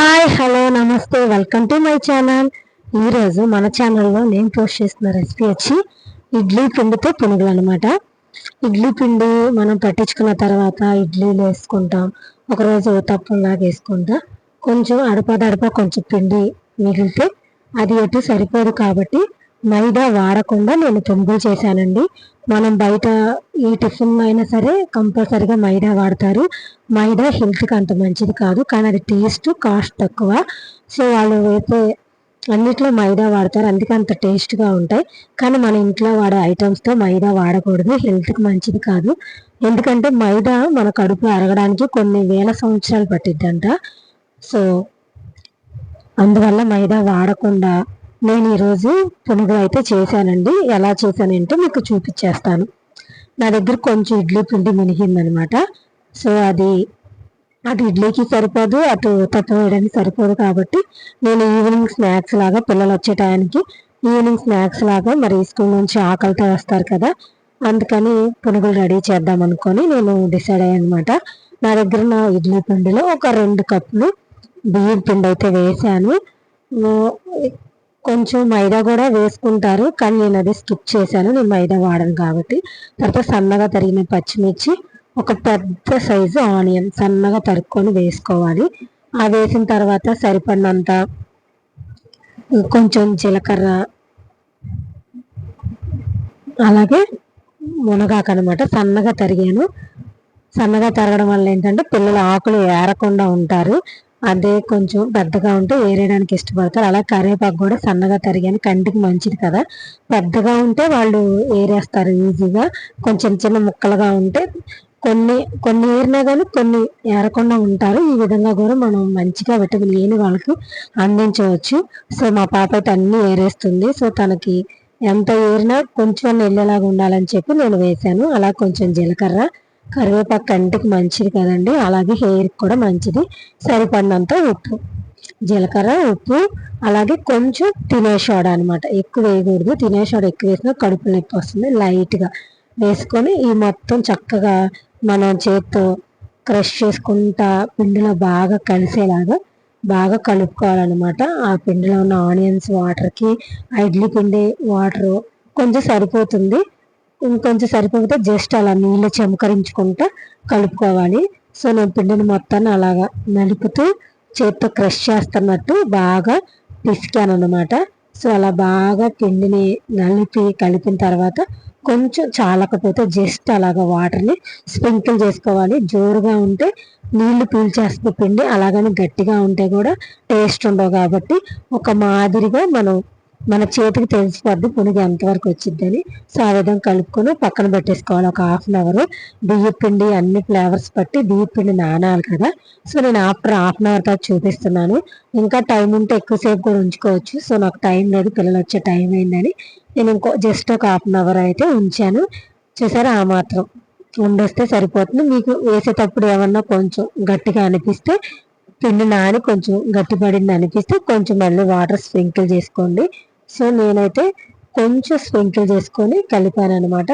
Hi hello namaste welcome to my channel. ఈరోజు మన ఛానల్లో నేను పోస్ట్ చేస్తున్న రెసిపీ వచ్చి ఇడ్లీ పిండితో పునుగులు అనమాట ఇడ్లీ పిండి మనం పట్టించుకున్న తర్వాత ఇడ్లీలు వేసుకుంటాం. ఒకరోజు తప్పులాగా వేసుకుంటాం. కొంచెం అడపదడప కొంచెం పిండి మిగిలితే అది ఎటు సరిపోదు కాబట్టి మైదా వాడకుండా నేను పునుగులు చేశానండి. మనం బయట ఈ టిఫిన్ అయినా సరే కంపల్సరిగా మైదా వాడతారు. మైదా హెల్త్కి అంత మంచిది కాదు. కానీ అది టేస్ట్ కాస్ట్ తక్కువ. సో వాళ్ళు అయితే అన్నిట్లో మైదా వాడతారు. అందుకే అంత టేస్ట్గా ఉంటాయి. కానీ మన ఇంట్లో వాడే ఐటమ్స్తో మైదా వాడకూడదు. హెల్త్కి మంచిది కాదు. ఎందుకంటే మైదా మన కడుపులో అరగడానికి కొన్ని వేల సంవత్సరాలు పట్టిద్దంట. సో అందువల్ల మైదా వాడకుండా నేను ఈరోజు పునుగులు అయితే చేశానండి. ఎలా చేశానంటే మీకు చూపించేస్తాను నా దగ్గర కొంచెం ఇడ్లీ పిండి మునిగిందనమాట. సో అది అటు ఇడ్లీకి సరిపోదు అటు తప్ప వేయడానికి సరిపోదు కాబట్టి నేను ఈవినింగ్ స్నాక్స్ లాగా పిల్లలు వచ్చే టయానికి ఈవినింగ్ స్నాక్స్ లాగా మరి స్కూల్ నుంచి ఆకలితో వస్తారు కదా అందుకని పునుగులు రెడీ చేద్దాం అనుకొని నేను డిసైడ్ అయ్యాను అనమాట నా దగ్గర నా ఇడ్లీ పిండిలో ఒక రెండు కప్పులు బియ్యం పిండి అయితే వేసాను కొంచెం మైదా కూడా వేసుకుంటారు కానీ నేను అది స్కిప్ చేశాను. నేను మైదా వాడను కాబట్టి. తర్వాత సన్నగా తరిగిన పచ్చిమిర్చి ఒక పెద్ద సైజు ఆనియన్ సన్నగా తరుక్కొని వేసుకోవాలి. ఆ వేసిన తర్వాత సరిపడినంత కొంచెం జీలకర్ర అలాగే మునగాకు అనమాట సన్నగా తరిగాను. సన్నగా తరగడం వల్ల ఏంటంటే పిల్లలు ఆకులు ఏరకుండా ఉంటారు. అదే కొంచెం పెద్దగా ఉంటే ఏరేయడానికి ఇష్టపడతారు. అలా కరివేపాకు కూడా సన్నగా తరిగాను. కంటికి మంచిది కదా. పెద్దగా ఉంటే వాళ్ళు ఏరేస్తారు ఈజీగా. కొంచెం చిన్న ముక్కలుగా ఉంటే కొన్ని కొన్ని ఏరినా కానీ కొన్ని ఏరకుండా ఉంటారు. ఈ విధంగా కూడా మనం మంచిగా విటమిన్ ఏని వాళ్ళకి అందించవచ్చు. సో మా పాప అయితే అన్ని ఏరేస్తుంది. సో తనకి ఎంత ఏరినా కొంచెం వెళ్ళేలాగా ఉండాలని చెప్పి నేను వేశాను. అలా కొంచెం జీలకర్ర కరివేపాకు కంటికి మంచిది కదండి. అలాగే హెయిర్కి కూడా మంచిది. సరిపడినంత ఉప్పు జీలకర్ర ఉప్పు అలాగే కొంచెం తినేసోడ అనమాట ఎక్కువ వేయకూడదు. తినేసోడ ఎక్కువ వేసినా కడుపు నొప్పి వస్తుంది లైట్గా వేసుకొని ఈ మొత్తం చక్కగా మనం చేత్తో క్రష్ చేసుకుంటా పిండిలో బాగా కలిసేలాగా బాగా కలుపుకోవాలన్నమాట. ఆ పిండిలో ఉన్న ఆనియన్స్ వాటర్కి ఇడ్లీ పిండి వాటర్ కొంచెం సరిపోతుంది. ఇంకొంచెం సరిపోతే జస్ట్ అలా నీళ్ళు చెమకరించుకుంటూ కలుపుకోవాలి. సో నేను పిండిని మొత్తాన్ని అలాగా నలుపుతూ చేత్తో క్రష్ చేస్తున్నట్టు బాగా పిసికాను అనమాట సో అలా బాగా పిండిని నలిపి కలిపిన తర్వాత కొంచెం చాలకపోతే జస్ట్ అలాగా వాటర్ని స్ప్రింకిల్ చేసుకోవాలి. జోరుగా ఉంటే నీళ్ళు పీల్చేస్తున్న పిండి అలాగని గట్టిగా ఉంటే కూడా టేస్ట్ ఉండవు కాబట్టి ఒక మాదిరిగా మనం మన చేతికి తెలిసిపోద్ది పునుగు ఎంతవరకు వచ్చిద్దని. సో ఆ విధంగా కలుపుకొని పక్కన పెట్టేసుకోవాలి. ఒక హాఫ్ అన్ అవర్. బియ్య పిండి అన్ని ఫ్లేవర్స్ పట్టి బియ్య పిండి నానాలి కదా. సో నేను ఆఫ్టర్ హాఫ్ అన్ అవర్ తర్వాత చూపిస్తున్నాను. ఇంకా టైం ఉంటే ఎక్కువసేపు కూడా ఉంచుకోవచ్చు. సో నాకు టైం లేదు. పిల్లలు వచ్చే టైం అయిందని నేను ఇంకో జస్ట్ ఒక హాఫ్ అన్ అవర్ అయితే ఉంచాను. చూసారా? ఆ మాత్రం ఉండొస్తే సరిపోతుంది. మీకు వేసేటప్పుడు ఏమన్నా కొంచెం గట్టిగా అనిపిస్తే పిండి నాని కొంచెం గట్టిపడింది అనిపిస్తే కొంచెం మళ్ళీ వాటర్ స్ప్రింకిల్ చేసుకోండి. సో నేనైతే కొంచెం స్ప్రింకిల్ చేసుకొని కలిపాను అనమాట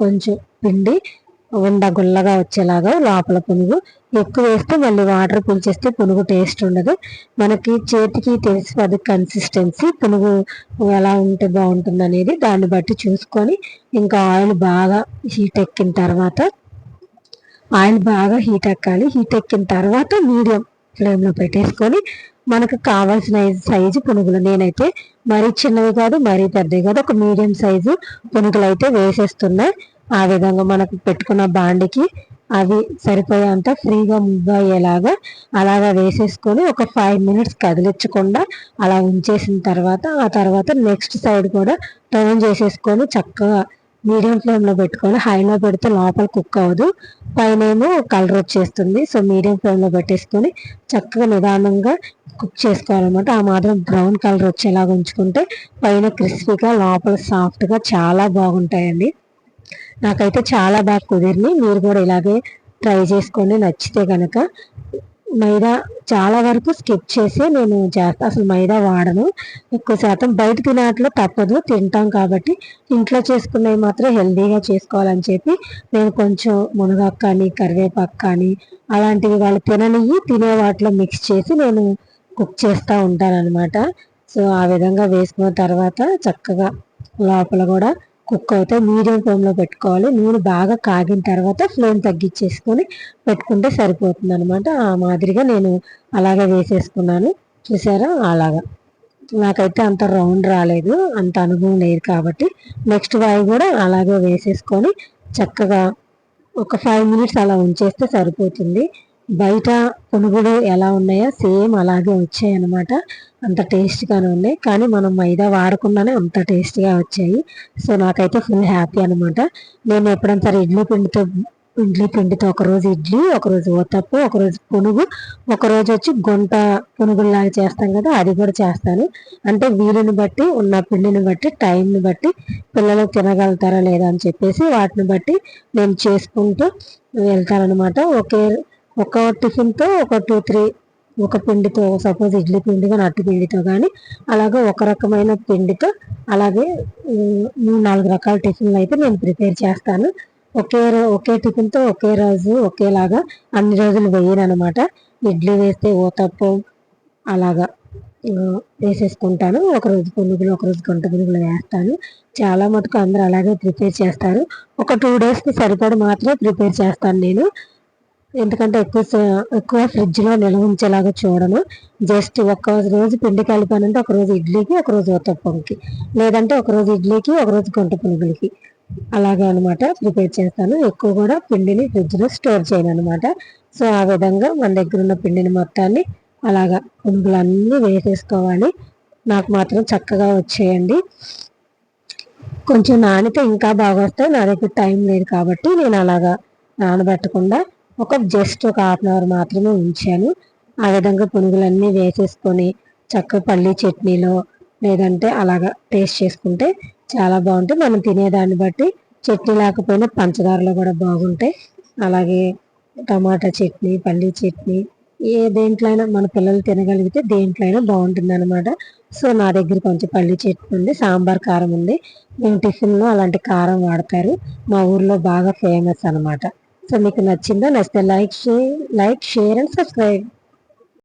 కొంచెం పిండి ఉండ గుల్లగా వచ్చేలాగా లోపల పునుగు. ఎక్కువ వేస్తే మళ్ళీ వాటర్ పులిచేస్తే పునుగు టేస్ట్ ఉండదు. మనకి చేతికి తెలిసిపోదు కన్సిస్టెన్సీ పునుగు ఎలా ఉంటే బాగుంటుంది అనేది దాన్ని బట్టి చూసుకొని ఇంకా ఆయిల్ బాగా హీట్ ఎక్కిన తర్వాత ఆయిల్ బాగా హీట్ ఎక్కాలి. హీట్ ఎక్కిన తర్వాత మీడియం ఫ్లేమ్లో పెట్టేసుకొని మనకు కావాల్సిన సైజు పునుగులు నేనైతే మరీ చిన్నవి కాదు మరీ పెద్దవి కాదు ఒక మీడియం సైజు పునుగులు అయితే వేసేస్తున్నా. ఆ విధంగా మనకు పెట్టుకున్న బాండికి అవి సరిపోయేంత ఫ్రీగా మూవ్ అయ్యేలాగా అలాగా వేసేసుకొని ఒక ఫైవ్ మినిట్స్ కదిలించకుండా అలా ఉంచేసిన తర్వాత ఆ తర్వాత నెక్స్ట్ సైడ్ కూడా టర్న్ చేసేసుకొని చక్కగా మీడియం ఫ్లేమ్లో పెట్టుకొని హైలో పెడితే లోపల కుక్ అవ్వదు. పైన ఏమో కలర్ వచ్చేస్తుంది. సో మీడియం ఫ్లేమ్లో పెట్టేసుకొని చక్కగా నిదానంగా కుక్ చేసుకోవాలన్నమాట. ఆ మాత్రం బ్రౌన్ కలర్ వచ్చేలాగా ఉంచుకుంటే పైన క్రిస్పీగా లోపల సాఫ్ట్గా చాలా బాగుంటాయండి. నాకైతే చాలా బాగా కుదిరిని మీరు కూడా ఇలాగే ట్రై చేసుకొని నచ్చితే కనుక మైదా చాలా వరకు స్కిప్ చేసి నేను చేస్తా. అసలు మైదా వాడను. ఎక్కువ శాతం బయట తినేట్లో తప్పదు. తింటాం కాబట్టి ఇంట్లో చేసుకున్నవి మాత్రం హెల్దీగా చేసుకోవాలని చెప్పి నేను కొంచెం మునగాకు కానీ కరివేపాకు కానీ అలాంటివి వాళ్ళు తిననివి తినే వాటిలో మిక్స్ చేసి నేను కుక్ చేస్తూ ఉంటాను అనమాట సో ఆ విధంగా వేసుకున్న తర్వాత చక్కగా లోపల కూడా కుక్ అవుతాయి మీడియం ఫ్లేమ్లో పెట్టుకోవాలి. నూనె బాగా కాగిన తర్వాత ఫ్లేమ్ తగ్గించేసుకొని పెట్టుకుంటే సరిపోతుంది అనమాట ఆ మాదిరిగా నేను అలాగే వేసేసుకున్నాను. చూసారా? అలాగా. నాకైతే అంత రౌండ్ రాలేదు. అంత అనుభవం లేదు కాబట్టి నెక్స్ట్ వాయి కూడా అలాగే వేసేసుకొని చక్కగా ఒక ఫైవ్ మినిట్స్ అలా ఉంచేస్తే సరిపోతుంది. బయట పునుగులు ఎలా ఉన్నాయో సేమ్ అలాగే వచ్చాయి అనమాట అంత టేస్ట్గానే ఉన్నాయి. కానీ మనం మైదా వాడకుండానే అంత టేస్ట్గా వచ్చాయి. సో నాకైతే ఫుల్ హ్యాపీ అనమాట నేను ఎప్పుడైనా సరే ఇడ్లీ పిండితో ఇడ్లీ పిండితో ఒకరోజు ఇడ్లీ ఒకరోజు ఓతప్పు ఒకరోజు పునుగు ఒకరోజు వచ్చి గుంట పునుగుల్లాగా చేస్తాం కదా అది కూడా చేస్తాను. అంటే వీలుని బట్టి ఉన్న పిండిని బట్టి టైంని బట్టి పిల్లలు తినగలుగుతారా లేదా అని చెప్పేసి వాటిని బట్టి నేను చేసుకుంటూ వెళ్తానమాట ఒకే ఒక టిఫిన్తో ఒక టూ త్రీ ఒక పిండితో సపోజ్ ఇడ్లీ పిండి కానీ అట్టి పిండితో కానీ అలాగే ఒక రకమైన పిండితో అలాగే మూడు నాలుగు రకాల టిఫిన్లు అయితే నేను ప్రిపేర్ చేస్తాను. ఒకే ఒకే టిఫిన్తో ఒకే రోజు ఒకేలాగా అన్ని రోజులు వేయను అనమాట ఇడ్లీ వేస్తే ఓతప్పం అలాగా వేసేసుకుంటాను. ఒకరోజు పునుగులు ఒకరోజు గంట పునుగులు వేస్తాను. చాలా మటుకు అందరూ అలాగే ప్రిపేర్ చేస్తారు. ఒక టూ డేస్కి సరిపడి మాత్రమే ప్రిపేర్ చేస్తాను నేను. ఎందుకంటే ఎక్కువ ఎక్కువ ఫ్రిడ్జ్లో నిల్వ ఉంచేలాగా చూడను. జస్ట్ ఒక రోజు పిండి కలిపానంటే ఒక రోజు ఇడ్లీకి ఒక రోజు ఉత్తప్పంకి లేదంటే ఒక రోజు ఇడ్లీకి ఒక రోజు పునుగులకి అలాగే అనమాట ప్రిపేర్ చేస్తాను. ఎక్కువ కూడా పిండిని ఫ్రిడ్జ్లో స్టోర్ చేయను అనమాట సో ఆ విధంగా మన దగ్గర ఉన్న పిండిని మొత్తాన్ని అలాగా పునుగులు వేసేసుకోవాలి. నాకు మాత్రం చక్కగా వచ్చేయండి. కొంచెం నానితే ఇంకా బాగా వస్తాయి. నా దగ్గర టైం లేదు కాబట్టి నేను అలాగా నానబెట్టకుండా ఒక జస్ట్ ఒక హాఫ్ అన్ అవర్ మాత్రమే ఉంచాను. ఆ విధంగా పునుగులన్నీ వేసేసుకొని చక్క పల్లి చట్నీలో లేదంటే అలాగా టేస్ట్ చేసుకుంటే చాలా బాగుంటాయి మనం తినేదాన్ని బట్టి చట్నీ లేకపోయినా పంచదారలో కూడా బాగుంటాయి. అలాగే టమాటా చట్నీ పల్లి చట్నీ ఏ దేంట్లో అయినా మన పిల్లలు తినగలిగితే దేంట్లో అయినా బాగుంటుంది అనమాట సో నా దగ్గర కొంచెం పల్లి చట్నీ ఉంది సాంబార్ కారం ఉంది. మేము టిఫిన్లో అలాంటి కారం వాడతారు. మా ఊర్లో బాగా ఫేమస్ అనమాట సో మీకు నచ్చిందో నచ్చితే like share like share and subscribe.